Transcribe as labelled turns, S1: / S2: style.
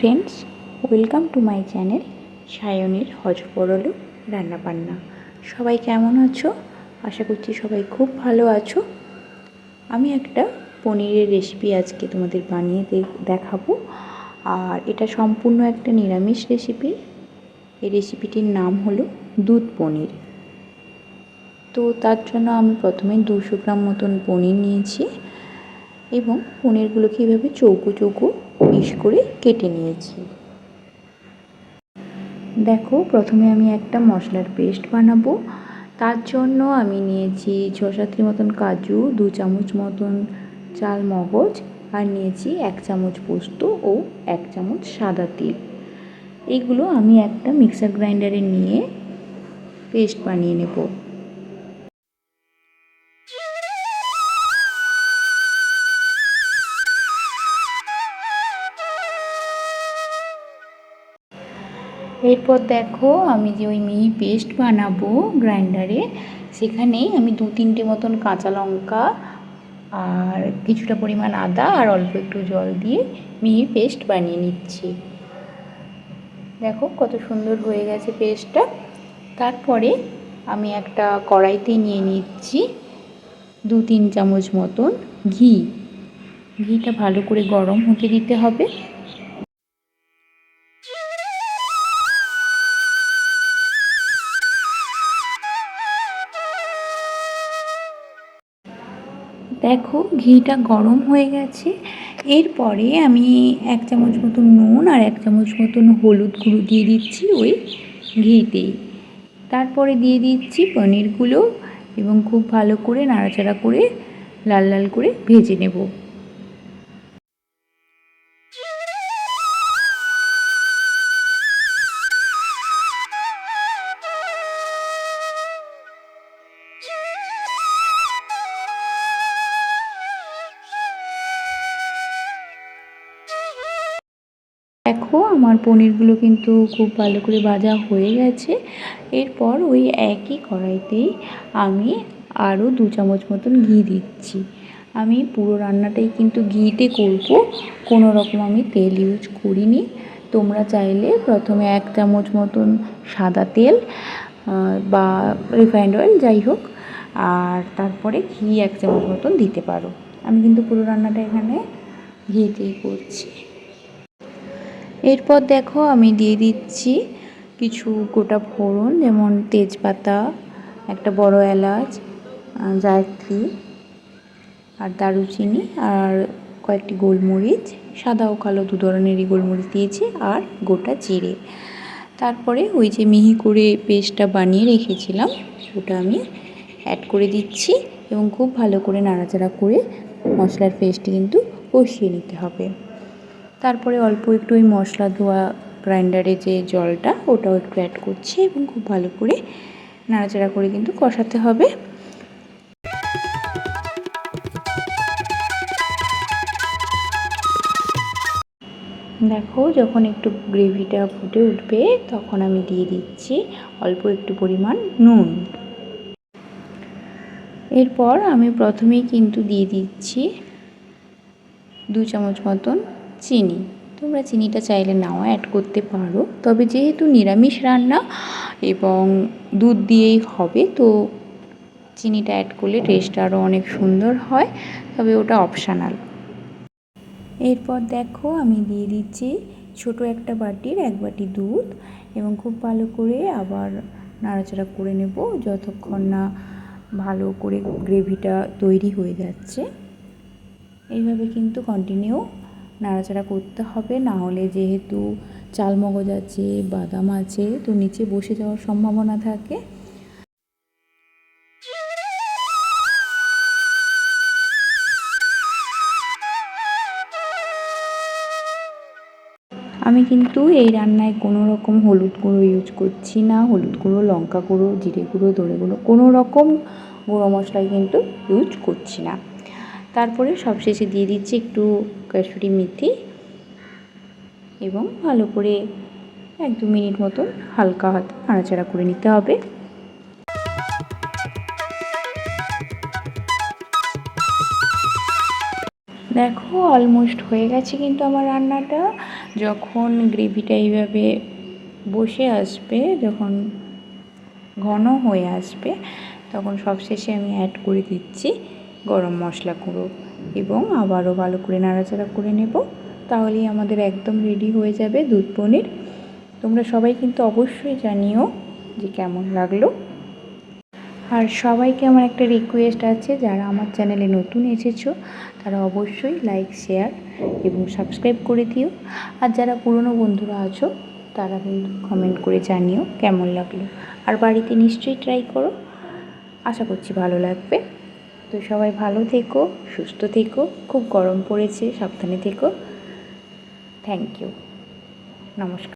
S1: Friends welcome to my channel সায়নের সায়নীর হজপরল রান্নাবান্না সবাই কেমন আছো? আশা করছি সবাই খুব ভালো আছো। আমি একটা পনিরের রেসিপি আজকে তোমাদের বানিয়ে দেখাবো। আর এটা সম্পূর্ণ একটা নিরামিষ রেসিপি এই রেসিপিটির নাম হলো দুধ পনির। তো তার জন্য আমি প্রথমে দুশো গ্রাম মতন পনির নিয়েছি। এবং পনিরগুলোকে এভাবে চৌকো চৌকো পিস করে কেটে নিয়েছি। দেখো, প্রথমে আমি একটা মশলার পেস্ট বানাবো। তার জন্য আমি নিয়েছি ছ সাতটি মতন কাজু, দু চামচ মতন চাল মগজ আর নিয়েছি এক চামচ পোস্ত ও এক চামচ সাদা তিল। এইগুলো আমি একটা মিক্সার গ্রাইন্ডারে নিয়ে পেস্ট বানিয়ে নেব। এরপর দেখো আমি যে ওই মিহি পেস্ট বানাবো গ্রাইন্ডারে সেখানে আমি দু তিনটে মতন কাঁচা লঙ্কা আর কিছুটা পরিমাণ আদা আর অল্প একটু জল দিয়ে মিহি পেস্ট বানিয়ে নিচ্ছি। দেখো কত সুন্দর হয়ে গেছে পেস্টটা। তারপরে আমি একটা কড়াইতে নিয়ে নিচ্ছি দু তিন চামচ মতন ঘি। ঘিটা ভালো করে গরম হতে দিতে হবে। দেখো, ঘিটা গরম হয়ে গেছে। এরপরে আমি এক চামচ মতন নুন আর এক চামচ মতন হলুদ গুঁড়ো দিয়ে দিচ্ছি ওই ঘিতেই তারপরে দিয়ে দিচ্ছি পনিরগুলো এবং খুব ভালো করে নাড়াচাড়া করে লাল লাল করে ভেজে নেব। দেখো আমার পনিরগুলো কিন্তু খুব ভালো করে ভাজা হয়ে গেছে। এরপর ওই একই কড়াইতেই আমি আরও দু চামচ মতন ঘি দিচ্ছি। আমি পুরো রান্নাটাই কিন্তু ঘিতে করব, কোনো রকম আমি তেল ইউজ করিনি। তোমরা চাইলে প্রথমে এক চামচ মতন সাদা তেল বা রিফাইন্ড অয়েল যাই হোক, আর তারপরে ঘি এক চামচ মতন দিতে পারো। আমি কিন্তু পুরো রান্নাটা এখানে ঘিতেই করছি। এরপর দেখো আমি দিয়ে দিচ্ছি কিছু গোটা ফোড়ন, যেমন তেজপাতা, একটা বড় এলাচ জায়ত্রী আর দারুচিনি আর কয়েকটি গোলমরিচ, সাদা ও কালো দু ধরনেরই গোলমরিচ দিয়েছি আর গোটা জিরে। তারপরে ওই যে মিহি করে পেস্টটা বানিয়ে রেখেছিলাম, ওটা আমি অ্যাড করে দিচ্ছি এবং খুব ভালো করে নাড়াচাড়া করে মশলার পেস্টটি কিন্তু কষিয়ে নিতে হবে। তারপরে অল্প একটু ওই মশলা ধোয়া গ্রাইন্ডারে যে জলটা, ওটাও একটু অ্যাড করছি এবং খুব ভালো করে নাড়াচাড়া করে কিন্তু কষাতে হবে। দেখো যখন একটু গ্রেভিটা ফুটে উঠবে, তখন আমি দিয়ে দিচ্ছি অল্প একটু পরিমাণ নুন। এরপর আমি প্রথমেই কিন্তু দিয়ে দিচ্ছি দু চামচ মতন চিনি। তোমরা চিনিটা চাইলে নাও অ্যাড করতে পারো। তবে যেহেতু নিরামিষ রান্না এবং দুধ দিয়েই হবে, তো চিনিটা অ্যাড করলে টেস্টটা আরও অনেক সুন্দর হয়, তবে ওটা অপশানাল এরপর দেখো, আমি দিয়ে দিচ্ছি ছোট একটা বাটির এক বাটি দুধ এবং খুব ভালো করে আবার নাড়াচাড়া করে নেব যতক্ষণ না ভালো করে গ্রেভিটা তৈরি হয়ে যাচ্ছে। এইভাবে কিন্তু কন্টিনিউ নাড়াচাড়া করতে হবে, না হলে যেহেতু চাল মগজ আছে, বাদাম আছে, তো নিচে বসে যাওয়ার সম্ভাবনা থাকে। আমি কিন্তু এই রান্নায় কোনো রকম হলুদ গুঁড়ো ইউজ করছি না। হলুদ গুঁড়ো, লঙ্কা গুঁড়ো, জিরে গুঁড়ো, ধনে গুঁড়ো, কোনো রকম গুঁড়ো মশলাই কিন্তু ইউজ করছি না। তারপরে সবশেষে দিয়ে দিচ্ছি একটু কাসুরি মেথি এবং ভালো করে এক দু মিনিট মতন হালকা হাতে নাড়াচাড়া করে নিতে হবে। দেখো অলমোস্ট হয়ে গেছে কিন্তু আমার রান্নাটা। যখন গ্রেভিটা এইভাবে বসে আসবে, যখন ঘন হয়ে আসবে, তখন সবশেষে আমি অ্যাড করে দিচ্ছি। গরম মশলা গুঁড়ো এবং আবারও ভালো করে নাড়াচাড়া করে নেব। তাহলেই আমাদের একদম রেডি হয়ে যাবে দুধ পনির। তোমরা সবাই কিন্তু অবশ্যই জানিও যে কেমন লাগল। আর সবাইকে আমার একটা রিকোয়েস্ট আছে, যারা আমার চ্যানেলে নতুন এসেছ, তারা অবশ্যই লাইক শেয়ার এবং সাবস্ক্রাইব করে দিও। আর যারা পুরনো বন্ধুরা আছো, তারা কিন্তু কমেন্ট করে জানিও কেমন লাগল। আর বাড়িতে নিশ্চয়ই ট্রাই করো। আশা করছি ভালো লাগবে। তো সবাই ভালো থেকো সুস্থ থেকো খুব গরম পড়েছে সাবধানে থেকো। থ্যাংক ইউ নমস্কার।